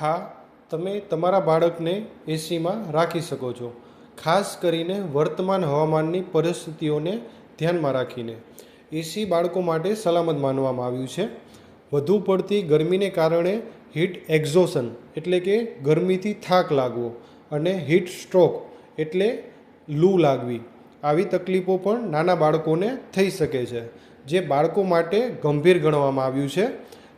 હા, તમે તમારા બાળકને એસીમાં રાખી શકો છો. ખાસ કરીને વર્તમાન હવામાનની પરિસ્થિતિઓને ધ્યાનમાં રાખીને. એસી બાળકો માટે સલામત માનવામાં આવ્યું છે. વધુ પડતી ગરમીને કારણે હીટ એક્ઝોશન એટલે કે ગરમીથી થાક લાગવો અને હીટ સ્ટ્રોક એટલે લૂ લાગવી. આવી તકલીફો પણ નાના બાળકોને થઈ શકે છે, જે બાળકો માટે ગંભીર ગણવામાં આવ્યું છે.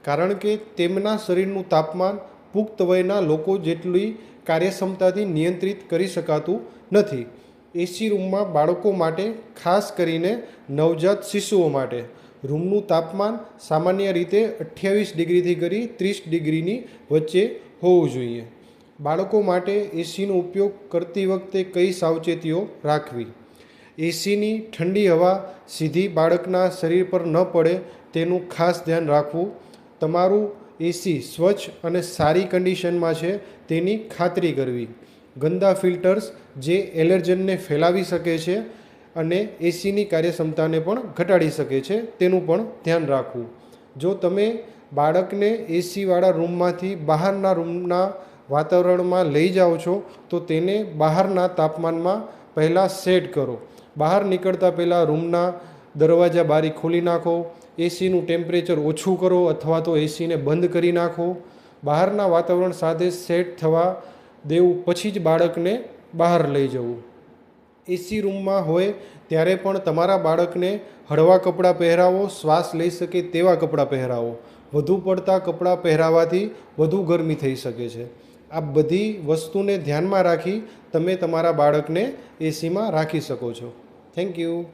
કારણ કે તેમના શરીરનું તાપમાન પુખ્ત વયના લોકો જેટલી કાર્યક્ષમતાથી નિયંત્રિત કરી શકાતું નથી. એસી રૂમમાં બાળકો માટે, ખાસ કરીને નવજાત શિશુઓ માટે. રૂમનું તાપમાન સામાન્ય રીતે અઠ્યાવીસ ડિગ્રીથી કરી ત્રીસ ડિગ્રીની વચ્ચે હોવું જોઈએ. બાળકો માટે એસીનો ઉપયોગ કરતી વખતે કઈ સાવચેતીઓ રાખવી? એસીની ઠંડી હવા સીધી બાળકના શરીર પર ન પડે તેનું ખાસ ધ્યાન રાખવું. તમારું એસી સ્વચ્છ અને સારી કન્ડિશનમાં છે તેની ખાતરી કરવી. ગંદા ફિલ્ટર્સ જે એલર્જનને ફેલાવી શકે છે અને એસીની કાર્યક્ષમતાને પણ ઘટાડી શકે છે તેનું પણ ધ્યાન રાખવું. જો તમે બાળકને એસીવાળા રૂમમાંથી બહારના રૂમના વાતાવરણમાં લઈ જાઓ છો, તો તેને બહારના તાપમાનમાં પહેલાં સેટ કરો. બહાર નીકળતા પહેલાં રૂમના દરવાજા બારી ખોલી નાખો એસીનું ટેમ્પરેચર ઓછું કરો અથવા તો એસીને બંધ કરી નાખો. બહારના વાતાવરણ સાથે સેટ થવા દેવું પછી જ બાળકને બહાર લઈ જવું. એસી રૂમમાં હોય ત્યારે પણ તમારા બાળકને હળવા કપડાં પહેરાવો, શ્વાસ લઈ શકે તેવા કપડાં પહેરાવો. વધુ પડતા કપડાં પહેરાવાથી વધુ ગરમી થઈ શકે છે. આ બધી વસ્તુને ધ્યાનમાં રાખી તમે તમારા બાળકને એસીમાં રાખી શકો છો. Thank you.